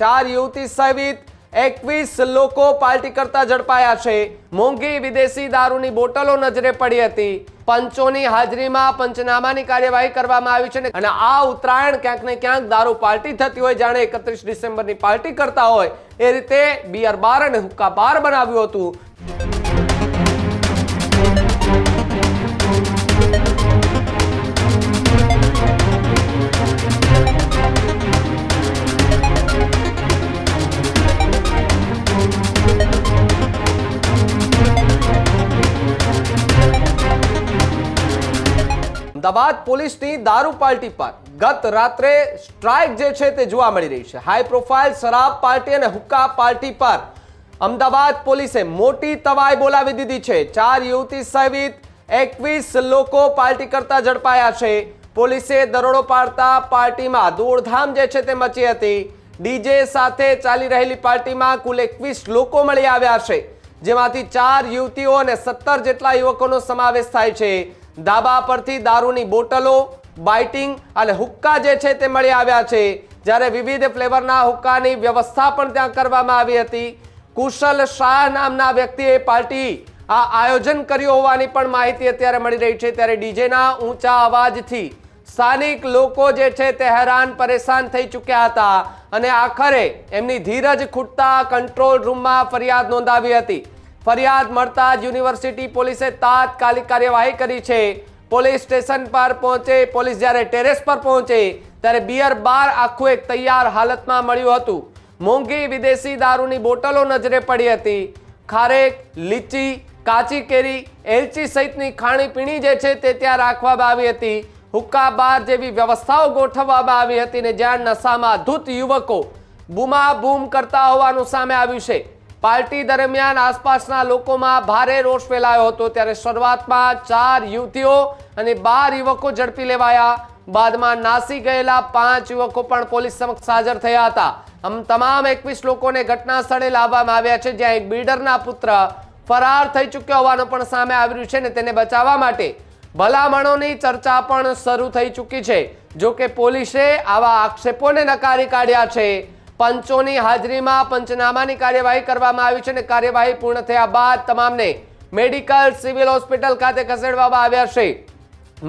ચાર યુવતી સહિત એકવીસ લોકો પાર્ટી કરતા ઝડપાયા છે. મોંઘી વિદેશી દારૂની બોટલો નજરે પડી હતી. પંચોની હાજરીમાં પંચનામાની કાર્યવાહી કરવામાં આવી છે અને આ ઉત્તરાયણ ક્યાંક ને ક્યાંક દારૂ પાર્ટી થતી હોય. જાણે એકત્રીસ ડિસેમ્બરની પાર્ટી કરતા હોય. એ રીતે બિયર બાર અને હુક્કા બાર બનાવ્યું હતું. અમદાવાદ પોલીસની દારૂ પાર્ટી પર ગત રાત્રે સ્ટ્રાઇક જે છે તે જોવા મળી રહી છે. હાઈ પ્રોફાઇલ શરાબ પાર્ટી અને હુક્કા પાર્ટી પર અમદાવાદ પોલીસે મોટી તવાઈ બોલાવી દીધી છે. ચાર યુવતી સહિત એકવીસ લોકો પાર્ટી કરતા ઝડપાયા છે. પોલીસે દરોડો પાડતા પાર્ટીમાં દોડધામ જે છે તે મચી હતી. ડીજે સાથે ચાલી રહેલી પાર્ટીમાં કુલ એકવીસ લોકો મળી આવ્યા છે. જેમાંથી ચાર યુવતીઓ અને સત્તર જેટલા યુવકોનો સમાવેશ થાય છે. ધાબા પરથી દારૂની બોટલો, બાઇટિંગ અને હુક્કા જે છે તે મળી આવ્યા છે. જ્યારે વિવિધ ફ્લેવરના હુક્કાની વ્યવસ્થા પણ ત્યાં કરવામાં આવી હતી. કુશલ શાહ નામના વ્યક્તિએ પાર્ટી આ આયોજન કર્યું હોવાની પણ માહિતી અત્યારે મળી રહી છે. ત્યારે ડીજેના ઊંચા અવાજથી સ્થાનિક લોકો જે છે તે હેરાન, પરેશાન થઈ ચૂક્યા હતા અને આખરે એમની ધીરજ ખૂટતા કંટ્રોલ રૂમમાં ફરિયાદ નોંધાવી હતી. ફરિયાદ મળતા જ યુનિવર્સિટી પોલીસે તાત્કાલિક કાર્યવાહી કરી છે. પોલીસ સ્ટેશન પર પહોંચે, પોલીસ જ્યારે ટેરેસ પર પહોંચે, ત્યારે બિયર બાર આખું એક તૈયાર હાલતમાં મળ્યું હતું. મોંઘી વિદેશી દારૂની બોટલો નજરે પડી હતી. ખારેક, લીચી, કાચી કેરી, એલચી સહિતની ખાણીપીણી જે છે તે ત્યાં રાખવામાં આવી હતી. હુક્કા બાર જેવી વ્યવસ્થાઓ ગોઠવવામાં આવી હતી ને જ્યાં નશામાં ધૂત યુવકો બૂમા બૂમ કરતા હોવાનું સામે આવ્યું છે. પાર્ટી દરમિયાન આસપાસના લોકોમાં ભારે રોષ ફેલાયો હતો. ત્યારે શરૂઆતમાં ચાર યુવતીઓ અને બાર યુવકો ઝડપી લેવાયા. બાદમાં નાસી ગયેલા પાંચ યુવકો પણ પોલીસ સમક્ષ હાજર થયા હતા. આમ તમામ એકવીસ લોકોને ઘટના સ્થળે લાવવામાં આવ્યા છે, જ્યાં એક બિલ્ડરના પુત્ર ફરાર થઈ ચૂક્યો હોવાનું પણ સામે આવ્યું છે ને તેને બચાવવા માટે ભલામણોની ચર્ચા પણ શરૂ થઈ ચૂકી છે. જો કે પોલીસે આવા આક્ષેપોને નકારી કાઢ્યા છે. પંચોની હાજરીમાં પંચનામાની કાર્યવાહી કરવામાં આવી છે અને કાર્યવાહી પૂર્ણ થયા બાદ તમામને મેડિકલ, સિવિલ હોસ્પિટલ ખાતે ખસેડવામાં આવ્યા છે.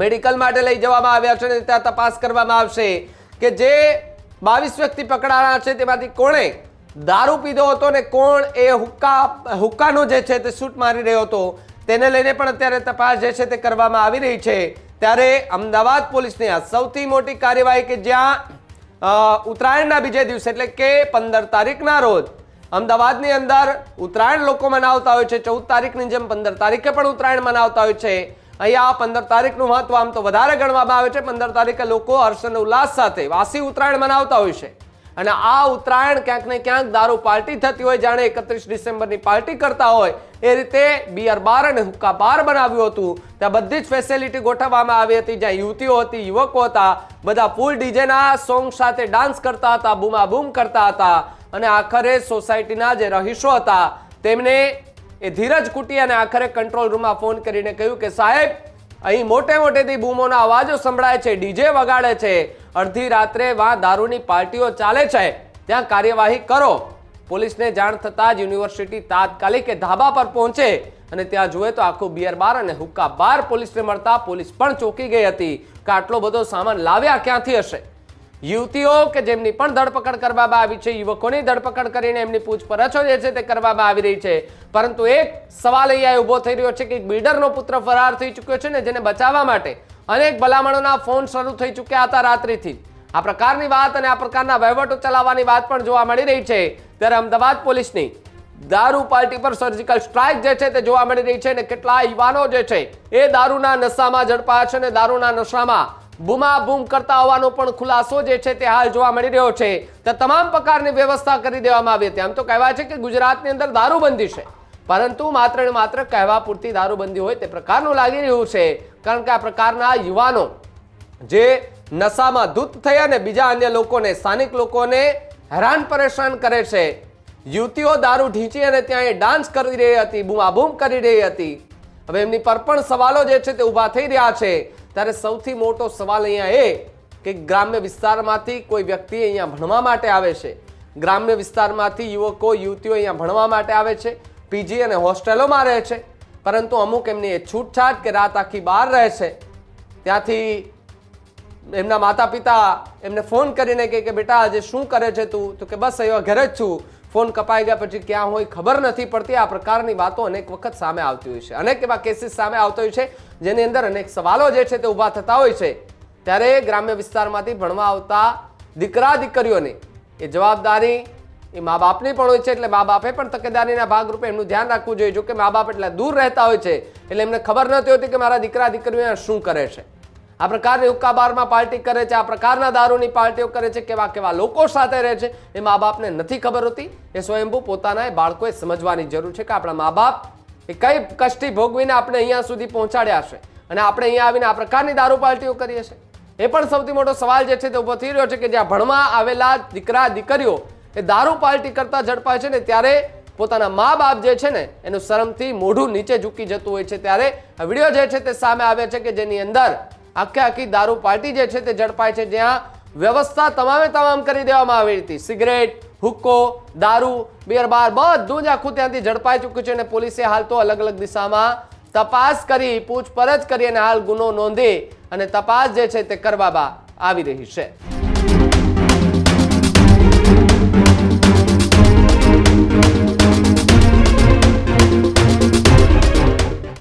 મેડિકલ માટે લઈ જવામાં આવ્યા છે અને ત્યાં તપાસ કરવામાં આવશે કે જે બાવીસ વ્યક્તિ પકડાણા છે તેમાંથી કોણે દારૂ પીધો હતો ને કોણ એ હુક્કા, હુક્કાનો જે છે તે શૂટ મારી રહ્યો હતો તેને લઈને પણ અત્યારે તપાસ જે છે તે કરવામાં આવી રહી છે. ત્યારે અમદાવાદ પોલીસની આ સૌથી મોટી કાર્યવાહી કે જ્યાં ઉત્તરાયણના બીજે દિવસે, એટલે કે પંદર તારીખના રોજ. અમદાવાદની અંદર ઉત્તરાયણ લોકો મનાવતા હોય છે, ચૌદ તારીખની જેમ પંદર તારીખે પણ ઉત્તરાયણ મનાવતા હોય છે. અહીંયા પંદર તારીખનું મહત્વ આમ તો વધારે ગણવામાં આવે છે. પંદર તારીખે લોકો હર્ષ અને ઉલ્લાસ સાથે વાસી ઉત્તરાયણ મનાવતા હોય છે. અને આ ઉત્તરાયણ ક્યાંક ને ક્યાંક દારૂ પાર્ટી થતી હોય, જાણે એકત્રીસ ડિસેમ્બરની પાર્ટી કરતા હોય, એ રીતે બિયર બાર અને હુક્કા બાર બનાવ્યું હતું. ત્યાં બધી જ ફેસિલિટી ગોઠવવામાં આવી હતી, જ્યાં યુવતીઓ હતી, યુવકો હતા, બધા ફૂલ ડીજેના સોંગ સાથે ડાન્સ કરતા હતા બૂમા બૂમ કરતા હતા. અને આખરે સોસાયટીના જે રહીશો હતા, તેમને એ ધીરજ કુટી અને આખરે કંટ્રોલ રૂમમાં ફોન કરીને કહ્યું કે સાહેબ અહીં મોટે મોટેથી બૂમોના અવાજો સંભળાય છે, ડીજે વગાડે છે. અડધી રાત્રે વાં દારૂની પાર્ટીઓ ચાલે છે. ત્યાં કાર્યવાહી કરો. પોલીસને જાણ થતાં જ યુનિવર્સિટી તાત્કાલિક ધાબા પર પહોંચે અને ત્યાં જુએ તો આખું બિયર બાર અને હુક્કા બાર પોલીસને મળતા પોલીસ પણ ચોકી ગઈ હતી. કે આટલો બધો સામાન લાવ્યા ક્યાંથી હશે? યુવતીઓ કે જેમની પણ ધરપકડ કરવામાં આવી છે, યુવકોની ધરપકડ કરીને એમની પૂછપરછો જે છે તે કરવામાં આવી રહી છે. પરંતુ એક સવાલ અહીંયા ઊભો થઈ રહ્યો છે કે બિલ્ડરનો પુત્ર ફરાર થઈ ચૂક્યો છે ને જેને બચાવવા માટે અનેક ભલામણોના ફોન શરૂ થઈ ચૂક્યા હતા રાત્રિથી. આ પ્રકારની વાત અને આ પ્રકારના વહીવટો ચલાવવાની વાત પણ જોવા મળી રહી છે. ત્યારે અમદાવાદ પોલીસની દારૂ પાર્ટી પર સર્જિકલ સ્ટ્રાઇક જે છે તે જોવા મળી રહી છે અને કેટલા યુવાનો જે છે એ દારૂના નશામાં ઝડપાયા છે અને દારૂના નશામાં બૂમા બૂમ કરતા હોવાનો પણ ખુલાસો જે છે તે હાલ જોવા મળી રહ્યો છે. તે તમામ પ્રકારની વ્યવસ્થા કરી દેવામાં આવી હતી. આમ તો કહેવાય છે કે ગુજરાતની અંદર દારૂબંધી છે. પરંતુ માત્ર ને માત્ર કહેવા પૂરતી દારૂબંધી હોય તે પ્રકારનું લાગી રહ્યું છે. કારણ કે આ પ્રકારના યુવાનો જે નશામાં ધૂત થઈ અને બીજા અન્ય લોકોને, સ્થાનિક લોકોને હેરાન પરેશાન કરે છે. યુવતીઓ દારૂ ઢીંચી અને ત્યાં એ ડાન્સ કરી રહી હતી, બૂમાબૂમ કરી રહી હતી. હવે એમની પર પણ સવાલો જે છે તે ઊભા થઈ રહ્યા છે. ત્યારે સૌથી મોટો સવાલ અહીંયા એ કે ગ્રામ્ય વિસ્તારમાંથી કોઈ વ્યક્તિ અહીંયા ભણવા માટે આવે છે. ગ્રામ્ય વિસ્તારમાંથી યુવકો, યુવતીઓ અહીંયા ભણવા માટે આવે છે, પીજી અને હોસ્ટેલોમાં રહે છે. પરંતુ અમુક એમની એ છૂટછાટ કે રાત આખી બહાર રહે છે. ત્યાંથી એમના માતા પિતા એમને ફોન કરીને કહે કે, બેટા, આજે શું કરે છે તું? તો કે, બસ, અહીંયા ઘરે જ છું. ફોન કપાઈ ગયા પછી ક્યાં હોય ખબર નથી પડતી. આ પ્રકારની વાતો અનેક વખત સામે આવતી હોય છે. અનેક એવા કેસીસ સામે આવતા હોય છે જેની અંદર અનેક સવાલો જે છે તે ઊભા થતા હોય છે. ત્યારે ગ્રામ્ય વિસ્તારમાંથી ભણવા આવતા દીકરા દીકરીઓની એ જવાબદારી એ મા બાપની પણ હોય છે એટલે મા બાપે પણ તકેદારીના ભાગરૂપે એમનું ધ્યાન રાખવું જોઈએ. જો કે મા બાપ એટલા દૂર રહેતા હોય છે એટલે એમને ખબર નથી હોતી કે મારા દીકરા દીકરીઓ શું કરે છે. આ પ્રકારની હુક્કાબારમાં પાર્ટી કરે છે, આ પ્રકારના દારૂની પાર્ટીઓ કરે છે, કેવા કેવા લોકો સાથે રહે છે એ મા બાપને નથી ખબર હોતી. એ સ્વયંભૂ પોતાના બાળકોએ સમજવાની જરૂર છે કે આપણા મા બાપ એ કઈ કષ્ટી ભોગવીને આપણે અહીંયા સુધી પહોંચાડ્યા છે? અને આપણે અહીંયા આવીને આ પ્રકારની દારૂ પાર્ટીઓ કરીએ છીએ? એ પણ સૌથી મોટો સવાલ જે છે તે ઊભો થઈ રહ્યો છે કે જ્યાં ભણવા આવેલા દીકરા, દીકરીઓ એ દારૂ પાર્ટી કરતા ઝડપાય છે ને ત્યારે પોતાના મા બાપ જે છે ને એનું શરમથી મોઢું નીચે ઝૂકી જતું હોય છે. ત્યારે આ વીડિયો જે છે તે સામે આવે છે કે જેની અંદર આખે આખી દારૂ પાર્ટી જે છે તે ઝડપાય છે. જ્યાં વ્યવસ્થા તમામે તમામ કરી દેવામાં આવી હતી. સિગરેટ હુક્કો, દારૂ બિયર બાર બધું જ આખું ત્યાંથી ઝડપાઈ ચૂક્યું છે અને પોલીસે હાલ તો અલગ અલગ દિશામાં તપાસ કરી, પૂછપરછ કરી અને હાલ ગુનો નોંધી અને તપાસ જે છે તે કરવામાં આવી રહી છે.